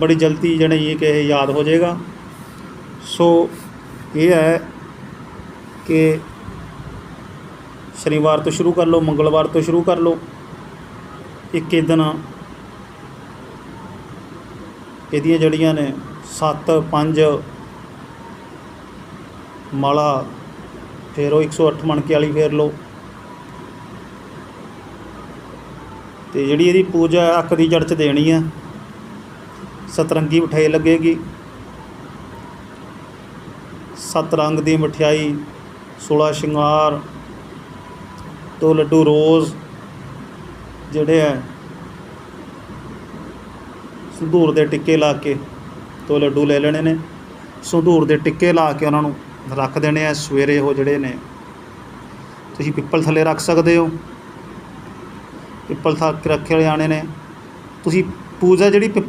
ਬੜੀ ਜਲਦੀ ਜਿਹੜੀ ਇਹ ਕਿ ਇਹ ਯਾਦ ਹੋ ਜਾਏਗਾ। ਸੋ ਇਹ ਹੈ ਕਿ ਸ਼ਨੀਵਾਰ ਤੋਂ ਸ਼ੁਰੂ ਕਰ ਲਓ, ਮੰਗਲਵਾਰ ਤੋਂ ਸ਼ੁਰੂ ਕਰ ਲਓ। ਇੱਕ ਦਿਨ ਇਹਦੀਆਂ ਜਿਹੜੀਆਂ ਨੇ 7 5 ਮਾਲਾ, ਫਿਰ ਉਹ 108 ਮਣਕੇ ਵਾਲੀ ਫੇਰ ਲਓ। ਤੇ ਜਿਹੜੀ ਇਹਦੀ ਪੂਜਾ ਅੱਖ ਦੀ ਜੜ 'ਚ ਦੇਣੀ ਆ। ਸਤਰੰਗੀ ਮਠਿਆਈ ਲੱਗੇਗੀ। ਸੱਤ ਰੰਗ ਦੀ ਮਠਿਆਈ 16 ਸ਼ਿੰਗਾਰ, ਦੋ ਲੱਡੂ ਰੋਜ਼ ਜਿਹੜੇ ਹੈ ਸੰਧੂਰ ਦੇ ਟਿੱਕੇ ਲਾ ਕੇ ਦੋ ਲੱਡੂ ਲੈ ਲੈਣੇ ਨੇ। ਸੰਧੂਰ ਦੇ ਟਿੱਕੇ ਲਾ ਕੇ ਉਹਨਾਂ ਨੂੰ ਰੱਖ ਦੇਣੇ ਆ, ਸਵੇਰੇ ਉਹ ਜਿਹੜੇ ਨੇ, ਤੁਸੀਂ ਪਿੱਪਲ ਥੱਲੇ ਰੱਖ ਸਕਦੇ ਹੋ। ਪਿੱਪਲ ਥੱਲੇ ਰੱਖੇ ਜਾਣੇ ਨੇ। ਤੁਸੀਂ ਪੂਜਾ ਜਿਹੜੀ ਪਿੱਪਲ